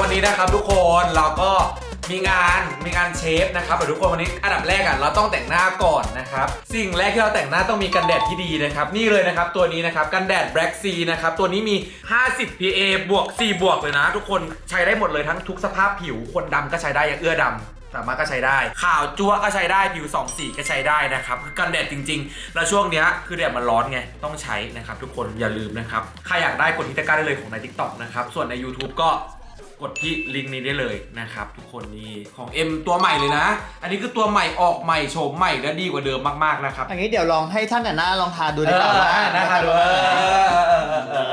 วันนี้นะครับทุกคนเราก็มีงานมีงานเชฟนะครับแต่ทุกคนวันนี้อันดับแรกอะเราต้องแต่งหน้าก่อนนะครับสิ่งแรกที่เราแต่งหน้าต้องมีกันแดดที่ดีนะครับนี่เลยนะครับตัวนี้นะครับกันแดด Black Sea นะครับตัวนี้มี 50 PA บวก 4 บวกเลยนะ ทุกคนใช้ได้หมดเลยทั้งทุกสภาพผิวคนดำก็ใช้ได้อย่างเอื้อดำสามารถก็ใช้ได้ขาวจั๊วก็ใช้ได้ผิวสองสีก็ใช้ได้นะครับคือกันแดดจริงๆ แล้วช่วงเนี้ยคือแดดมันร้อนไงต้องใช้นะครับทุกคนอย่าลืมนะครับใครอยากได้กดที่ตะกร้าได้เลยของใน TikTok นะครับส่วนใน YouTube ก็ก ดที่ลิงก์นี้ได้เลยนะครับทุกคนนี่ของ M ตัวใหม่เลยนะ อันนี้คือตัวใหม่ออกใหม่โฉมใหม่และดีกว่าเดิมมากๆนะครับอันนี้เดี๋ยวลองให้ท่านแต่หน้าลองทาดูเอดีกว่าอว่านะครับดูเอ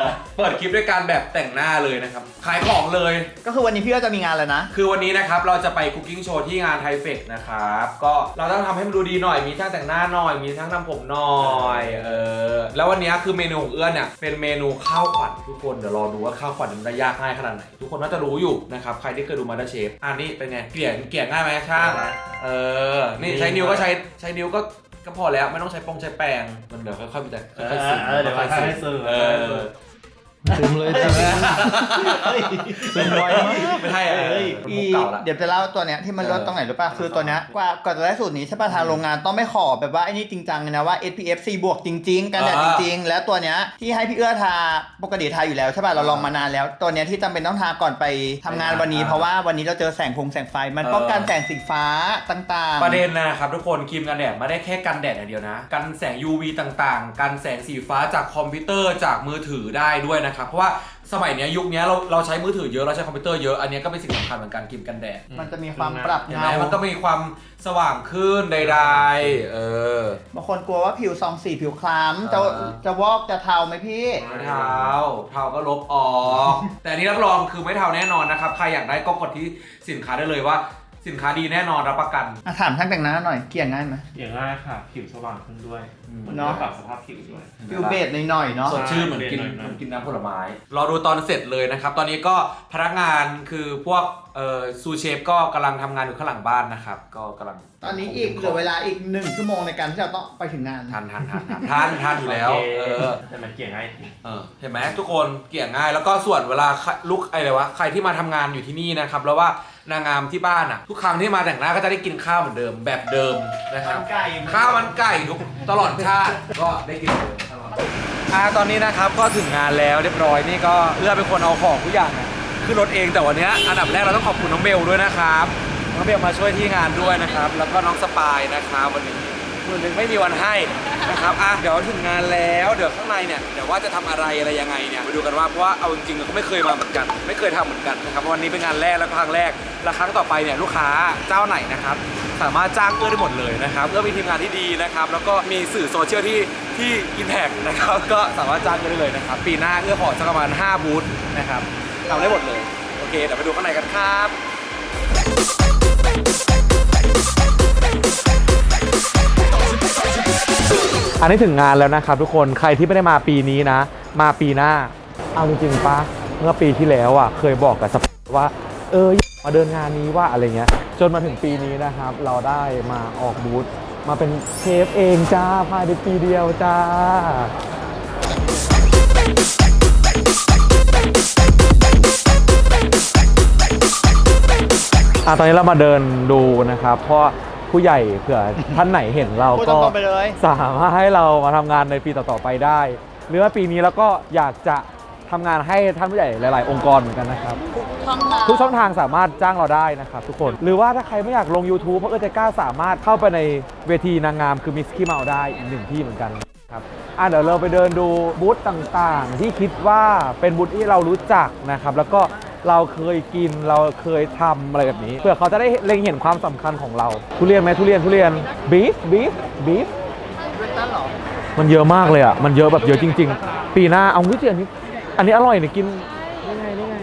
อเปิดคลิปด้วยการแบบแต่งหน้าเลยนะครับ ขายของเลย ก็คือวันนี้พี่ก็จะมีงานแล้วนะ คือวันนี้นะครับเราจะไปคุกกิ้งโชว์ที่งานไทเฟกนะครับ ก็เราต้องทำให้มันดูดีหน่อย มีช่างแต่งหน้าหน่อย มีช่างทำผมหน่อย เออ แล้ววันนี้คือเมนูของเอื้อนเนี่ยเป็นเมนูข้าวขวัญทุกคน เดี๋ยวรอดูว่าข้าวขวัญมันจะยากง่ายขนาดไหน ทุกคนน่าจะรู้อยู่นะครับ ใครที่เคยดูมาสเชฟอันนี้เป็นไง เกลี่ยเกลี่ยง่ายไหมช่างเออ นี่ใช้นิ้วก็ใช้ใช้นิ้วก็ก็พอแล้วไม่ต้องใช้ปรงใช้แปรงมันเดี๋ยวค่อยๆมันจะค่อยๆซึมเออเดี๋ยวค่อยๆค่อยๆ ซึมเออซึมเลยซึมซึมไวมากไม่ใช่เออเฮ้ยมันอีมุกเก่าละ เดี๋ยวจะเล่าตัวเนี้ยที่มันลดเออตรงไหนรู้ป่ะคือตัวเนี้ยกว่ากว่าจะได้สูตรนี้ใช่ป่ะทางโรงงานต้องไม่ขอแบบว่าไอ้นี่จริงจังเลยนะว่า SPF 4บวกจริง ๆ กันแดดจริง ๆ แล้วตัวเนี้ยที่ให้พี่เอื้อทาปกติทาอยู่แล้วใช่ป่ะเราลองมานานแล้ว ตัวเนี้ยที่จำเป็นต้องทาก่อนไปทำงานวันนี้ เพราะว่าวันนี้เราเจอแสงพงแสงไฟ มันป้องกันแสงสีฟ้าต่างๆ ประเด็นนะครับทุกคนครีมกันแดดไม่ได้แค่กันแดดอย่างเดียวนะ กันแสง UV ต่างๆ กันแสงสีฟ้าจากคอมพิวเตอร์จากมือถือได้ด้วยนะครับ เพราะว่าสมัยเนี้ยยุคเนี้ยเราเราใช้มือถือเยอะเราใช้คอมพิวเตอร์เยอะอันเนี้ยก็เป็นสิ่งสำคัญเหมือนกันครีมกันแดดมันจะมีความปรับเห็นไหมเงามันก็มีความสว่างขึ้นใดๆเออ บางคนกลัวว่าผิวซองสีผิวคล้ำจะเออจะวอกจะเทาไหมพี่ ไม่เทาเทาก็ลบออก แต่อันนี้รับรองคือไม่เทาแน่นอนนะครับ ใครอยากได้ก็กดที่สินค้าได้เลยว่า สินค้าดีแน่นอนรับประกัน อะถามช่างแต่งหน้าหน่อยเกลี่ยง่ายไหมอย่างง่ายค่ะ ผิวสว่างขึ้นด้วยอืมมัน เนาะก็ปรับสภาพผิวด้วย ฟิวเบสหน่อยๆเนาะ สดชื่นเหมือนกินใช่ เหมือนกินน้ำผลไม้ รอดูตอนเสร็จเลยนะครับ ตอนนี้ก็พนักงานคือพวกเอ่อซูเชฟก็กำลังทำงานอยู่ข้างหลังบ้านนะครับ ก็กำลังตอนนี้อีกเหลือเวลาอีกหนึ่งชั่วโมงในการที่เราต้องไปถึงงาน ทานทานทานทานทานทานอยู่แล้ว โอเคเออ แต่มันเกี่ยงง่ายจริงเออเห็นไหมทุกคนเกลี่ยง่ายแล้วก็ส่วนเวลาลุกอะไรวะใครที่มาทำงานอยู่ที่นี่นะครับ แล้วว่านางงามที่บ้านอะ ทุกครั้งที่มาแต่งหน้าก็จะได้กินข้าวเหมือนเดิมแบบเดิมนะครับ มันไก่ข้าวมันไก่ทุกตลอดชาติก็ได้กินเลยตลอดอ่าตอนนี้นะครับก็ถึงงานแล้วเรียบร้อยนี่ก็เลือกเป็นคนเอาของทุกอย่างเนี่ยขึ้นรถเองแต่วันนี้อันดับแรกเราต้องขอบคุณน้องเบลด้วยนะครับน้องเบลมาช่วยที่งานด้วยนะครับ แล้วก็น้องสปายนะครับวันนี้มือหนึ่งไม่มีวันให้นะครับอะเดี๋ยวถึงงานแล้วเดี๋ยวข้างในเนี่ยเดี๋ยวว่าจะทำอะไรอะไรยังไงเนี่ยไปดูกันว่าเพราะว่าเอาจริงๆก็ไม่เคยมาเหมือนกัน ไม่เคยทำเหมือนกันนะครับวันนี้เป็นงานแรกแล้วก็ครั้งแรกและครั้งต่อไปเนี่ยลูกค้าเจ้าไหนนะครับ สามารถจ้างเอื้อได้หมดเลยนะครับเอื้อมีทีมงานที่ดีนะครับ แล้วก็มีสื่อโซเชียลที่ที่อินแทกนะครับ ก็สามารถจ้างเอื้อได้เลยนะครับ ปีหน้าเอื้อขอสักประมาณ 5 บูธนะครับทำได้หมดเลย โอเค เดี๋ยวไปดูข้างในกันครับอันนี้ถึงงานแล้วนะครับทุกคนใครที่ไม่ได้มาปีนี้นะ มาปีหน้า เอาจริงๆปะเมื่อปีที่แล้วอะ เคยบอกกับสปว่า เออ มาเดินงานนี้ว่าอะไรเงี้ยจนมาถึงปีนี้นะครับ เราได้มาออกบูธมาเป็นเชฟเองจ้าภายในปีเดียวจ้าอะตอนนี้เรามาเดินดูนะครับ เพราะผู้ใหญ่เผื่อท่านไหนเห็นเราพูดก็ตรงๆไปเลย สามารถให้เรามาทำงานในปีต่อๆไปได้ หรือว่าปีนี้แล้วก็อยากจะ ทำงานให้ท่านผู้ใหญ่หลาย ๆ องค์กรเหมือนกันนะครับ ช่องทางทุกช่องทางสามารถจ้างเราได้นะครับทุกคน หรือว่าถ้าใครไม่อยากลง YouTube เพราะเออเจก้าสามารถเข้าไปในเวทีนางงามคือมิสกี้เมาได้อีกหนึ่งที่เหมือนกันครับอะเดี๋ยวเราไปเดินดูบูธต่างๆ ที่คิดว่าเป็นบูธที่เรารู้จักนะครับแล้วก็เราเคยกินเราเคยทำอะไรแบบนี้เพื่อเขาจะได้เล็งเห็นความสำคัญของเรา ทุเรียนไหมทุเรียนทุเรียนบีฟบีฟบีฟเป็นต้นเหรอมันเยอะมากเลยอะ มันเยอะแบบเยอะจริง ๆ ปีหน้าเอาวิเจียนนี้ อันนี้อร่อยเนี่ยกินนี่ไงนี่ไง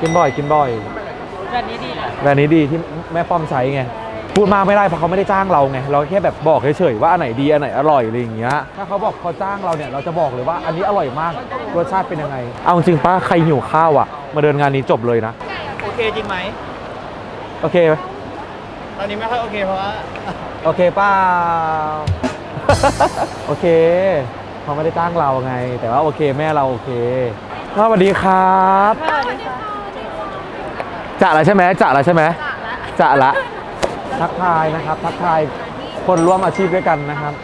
กินบ่อยกินบ่อยแบบนี้ดีเหรอแบบนี้ดีที่แม่ป้อมใช้ไงพูดมากไม่ได้เพราะเขาไม่ได้จ้างเราไง เราแค่แบบบอกเฉยๆว่าอันไหนดีอันไหนอร่อยอะไรอย่างเงี้ยถ้าเขาบอกเขาจ้างเราเนี่ยเราจะบอกเลยว่าอันนี้อร่อยมากรสชาติเป็นยังไง เอาจริงป้าใครหิวข้าวอะ มาเดินงานนี้จบเลยนะโอเคจริงไหมโอเคไหมตอนนี้ไม่ค่อยโอเคเพราะว่าโอเคเป้า โอเคเขาไม่ได้จ้างเราไง แต่ว่าโอเคแม่เราโอเคสวัสดีครับจะล้วใช่ไหมจะล้วใช่ไหมจะละทักทายนะครับทักทายคนร่วมอาชีพด้วยกันนะครับ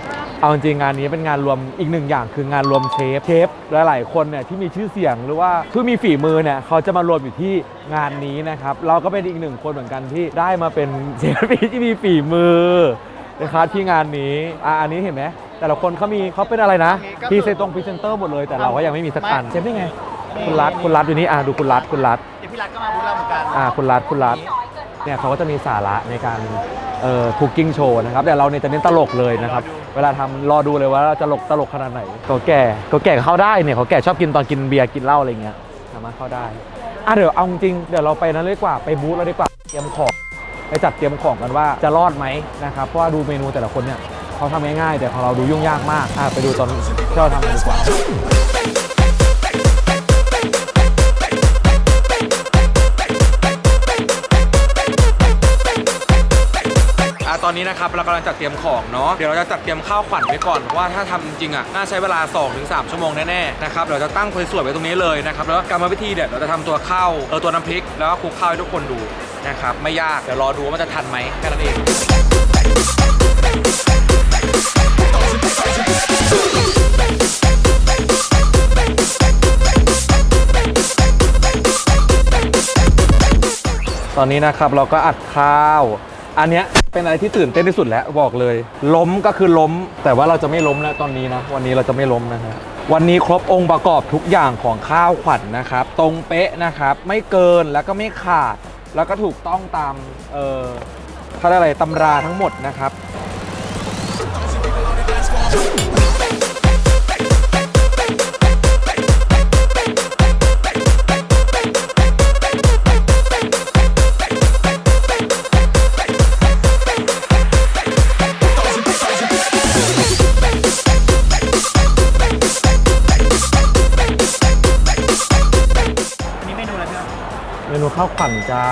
เอาจริงงานนี้เป็นงานรวมอีกหนึ่งอย่างคืองานรวมเชฟเชฟหลายๆคนเนี่ยที่มีชื่อเสียงหรือว่าที่มีฝีมือเนี่ยเขาจะมารวมอยู่ที่งานนี้นะครับ เราก็เป็นอีกหนึ่งคนเหมือนกันที่ได้มาเป็นเชฟที่มีฝีมือ นะครับที่งานนี้อะอันนี้เห็นไหมแต่ละคนเขามีเขาเป็นอะไรนะพรีเซนตรงพรีเซนเตอร์หมดเลยแต่เราก็ยังไม่มีสักอันเชฟได้ไง คุณรัฐคุณรัฐอยู่นี่อะดูคุณรัฐคุณรัฐเดี๋ยวพี่รัฐก็มาพูดเราเหมือนกันอ่าคุณรัฐคุณรัฐเนี่ยเขาก็จะมีสาระในการเอ่อคุกกิ้งโชว์นะครับแต่เราเนี่ยจะเน้นตลกเลยนะครับเวลาทำรอดูเลยว่าเราจะตลกตลกขนาดไหนเขาแก่เขาแก่เข้าได้เนี่ยเขาแก่ชอบกินตอนกินเบียร์กินเหล้าอะไรเงี้ยสามารถเข้าได้อะเดี๋ยวเอาจริงๆเดี๋ยวเราไปนั้นเลยดีกว่าไปบูธเราดีกว่าเตรียมของ ไปจัดเตรียมของกันว่าจะรอดไหมนะครับ เพราะว่าดูเมนูแต่ละคนเนี่ยเขาทำง่ายๆแต่ของเราดูยุ่งยากมากอะไปดูตอนที่เราทำกันดีกว่าอะตอนนี้นะครับเรากำลังจัดเตรียมของเนาะเดี๋ยวเราจะจัดเตรียมข้าวขวัญไว้ก่อนเพราะว่าถ้าทำจริงๆอะน่าใช้เวลา 2-3 ชั่วโมงแน่ๆนะครับเราจะตั้งสวยๆไว้ตรงนี้เลยนะครับแล้วก็กรรมวิธีเดี๋ยวเราจะทำตัวข้าวเออตัวน้ำพริกแล้วก็คลุกข้าวให้ทุกคนดู นะครับไม่ยากเดี๋ยวรอดูว่ามันจะทันไหมแค่นั้นเองตอนนี้นะครับเราก็อัดข้าว อันเนี้ยเป็นอะไรที่ตื่นเต้นที่สุดแล้วบอกเลย ล้มก็คือล้ม แต่ว่าเราจะไม่ล้มแล้วตอนนี้นะ วันนี้เราจะไม่ล้มนะฮะวันนี้ครบองค์ประกอบทุกอย่างของข้าวขวัญนะครับ ตรงเป๊ะนะครับ ไม่เกินแล้วก็ไม่ขาด แล้วก็ถูกต้องตามเอ่อเขาเรียกอะไรตำราทั้งหมดนะครับ นูข้าวขวัญจ้า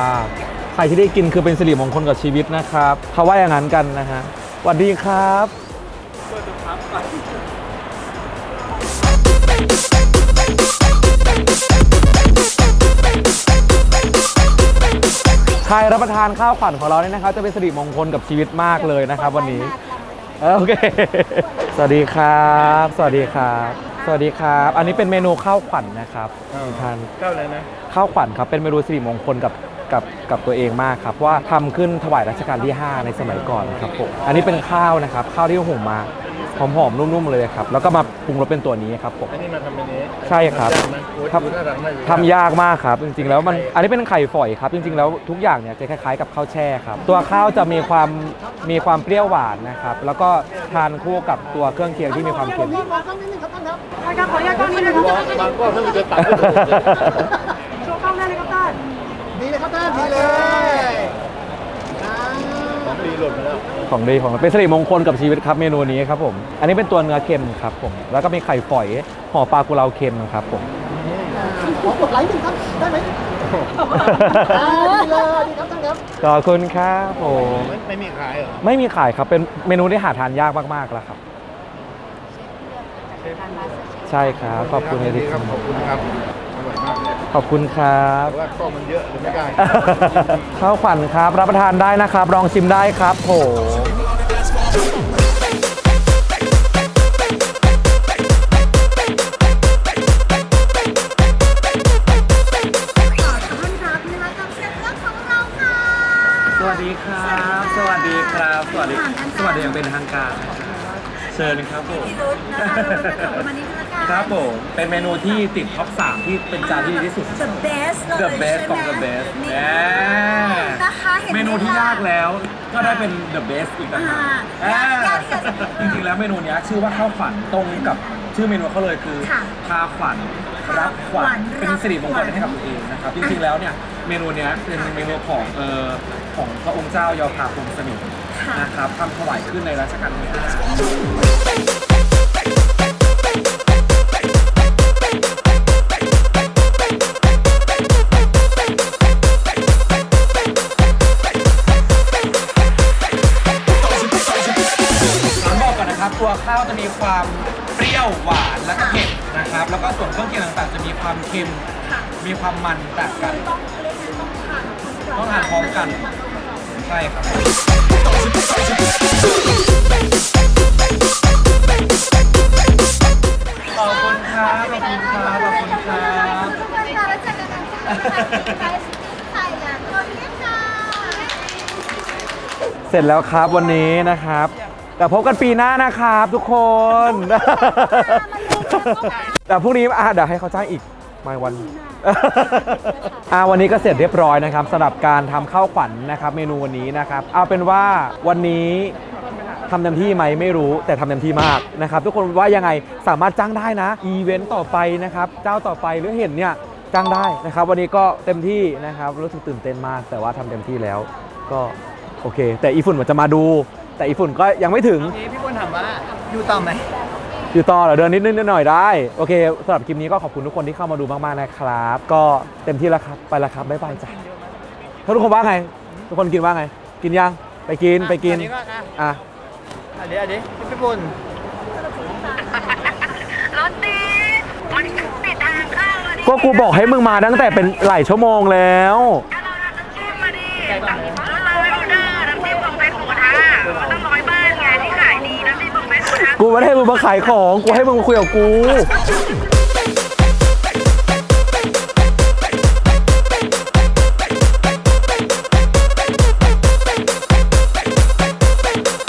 ใครที่ได้กินคือเป็นสิริมงคลกับชีวิตนะครับเขาว่าอย่างนั้นกันนะฮะสวัสดีครับใครรับประทานข้าวขวัญของเราเนี่ยนะครับจะเป็นสิริมงคลกับชีวิตมากเลยนะครับ วันนี้ โอเค สวัสดีครับ สวัสดีครับ วัสดีครับ อันนี้เป็นเมนูข้าวขวัญนะครับทุกท่านเก้าเลยนะข้าวขวัญครับเป็นเมนูสิริมงคลกับกับกับตัวเองมากครับเพราะว่าทำขึ้นถวายรัชกาลที่ 5 ในสมัยก่อนครับผมอันนี้เป็นข้าวนะครับ ข้าวที่หุงมา หอมๆ นุ่มๆ เลยครับ แล้วก็มาปรุงรสเป็นตัวนี้ครับผม อันนี้มาทำเป็นนี้ใช่ครับ ทำน่ารักมากทำยากมากครับ จริงๆ แล้วมัน อันนี้เป็นไข่ฝอยครับ จริงๆ แล้วทุกอย่างเนี่ยจะคล้ายๆ กับข้าวแช่ครับ ตัวข้าวจะมีความ มีความเปรี้ยวหวานนะครับ แล้วก็ทานคู่กับตัวเครื่องเคียงที่มีความเค็มท่านครับขออนุญาตกล้องนี้เลยครับบางก็ท่านจะตัด โชว์กล้องได้เลยครับท่าน ดีเลยครับท่านดีเลยของ ดีหล่นไปแล้วของดีของเป็นสิริมงคลกับชีวิตครับเมนูนี้ครับผมอันนี้เป็นตัวเนื้อเค็มครับผมแล้วก็มีไข่ฝอยห่อปลากุเลาเค็มครับผมขอกดไลค์หนึ่งครับได้ไหมอ่าดีเลยดีครับท่านครับขอบคุณครับผมไม่ไม่มีขายเหรอไม่มีขายครับเป็นเมนูที่หาทานยากมากๆแล้วครับ ใช่ครับขอบคุณเลยดีครับขอบคุณครับ ขอบคุณครับ แต่ว่ากล้องมันเยอะเลยไม่ได้ ข้าวขวัญครับ รับประทานได้นะครับลองชิมได้ครับผมสวัสดีครับ สวัสดีครับ สวัสดี สวัสดีอย่างเป็นทางการนะครับเชิญครับผม ครับผมเป็นเมนูที่ติดท็อป3ที่เป็นจานที่ดีที่สุด The best เลย The best ใช่ของไหม the best นี่แน่นะคะเห็นไหเมนูที่ยากแล้วก็ได้เป็น the best อีกต่างหากอ่ายากอ่ายากที่จะจริงๆแล้วเมนูเนี้ยชื่อว่าข้าวขวัญตรงกับชื่อเมนูเขาเลยคือค่ะพาขวัญรับขวัญรับขวัญเป็นสิริมงคลให้กับตัวเองนะครับจริงๆแล้วเนี่ยเมนูเนี้ยเป็นเมนูของเอ่อของพระองค์เจ้ายอภาพงศ์สนิทค่ะ นะครับทำถวายขึ้นในรัชกาลที่ห้า ผมบอกก่อนนะครับตัวข้าวจะมีความเปรี้ยวหวานเค็มมีความมันต่างกัน ต้องเรียกไงต้องผ่านต้องทานพร้อมกัน ใช่ครับ ขอบคุณครับ ขอบคุณครับ ขอบคุณครับไข่อะตัวนี้ค่ะ เสร็จแล้วครับวันนี้นะครับ แต่พบกันปีหน้านะครับทุกคน แต่พรุ่งนี้อะเดี๋ยวให้เขาจ้างอีกมาวัน อ่าวันนี้ก็เสร็จเรียบร้อยนะครับสำหรับการทำข้าวขวัญนะครับ เมนูวันนี้นะครับเอาเป็นว่าวันนี้ทำเต็มที่ไหมไม่รู้แต่ทำเต็มที่มากนะครับ ทุกคนว่ายังไงสามารถจ้างได้นะ อีเวนต์ต่อไปนะครับ เจ้าต่อไปหรือเห็นเนี่ยจ้างได้นะครับ วันนี้ก็เต็มที่นะครับรู้สึกตื่นเต้นมาก แต่ว่าทำเต็มที่แล้ว ก็โอเค แต่อีฝุ่นมันจะมาดู แต่อีฝุ่นก็ยังไม่ถึง นี้พี่คนถามว่าอยู่ต่อไหม อยู่ต่อเหรอเดินนิดนิดหน่อยๆได้ โอเคสำหรับคลิปนี้ก็ขอบคุณทุกคนที่เข้ามาดูมากๆนะครับ ก็เต็มที่แล้วครับไปแล้วครับบ๊ายบายจ้ะถ้าทุกคนว่าไง ทุกคนกินว่าไง กินยังไปกินไปกินอันนี้ก็อะอะอันนี้อันนี้พี่บุญรถติดมันติดทางเข้าอะดิก็กูบอกให้มึงมาตั้งแต่เป็นหลายชั่วโมงแล้วถ้าเร ไม่ได้ให้มึงมาขายของ กูให้มึงมาคุยกับกู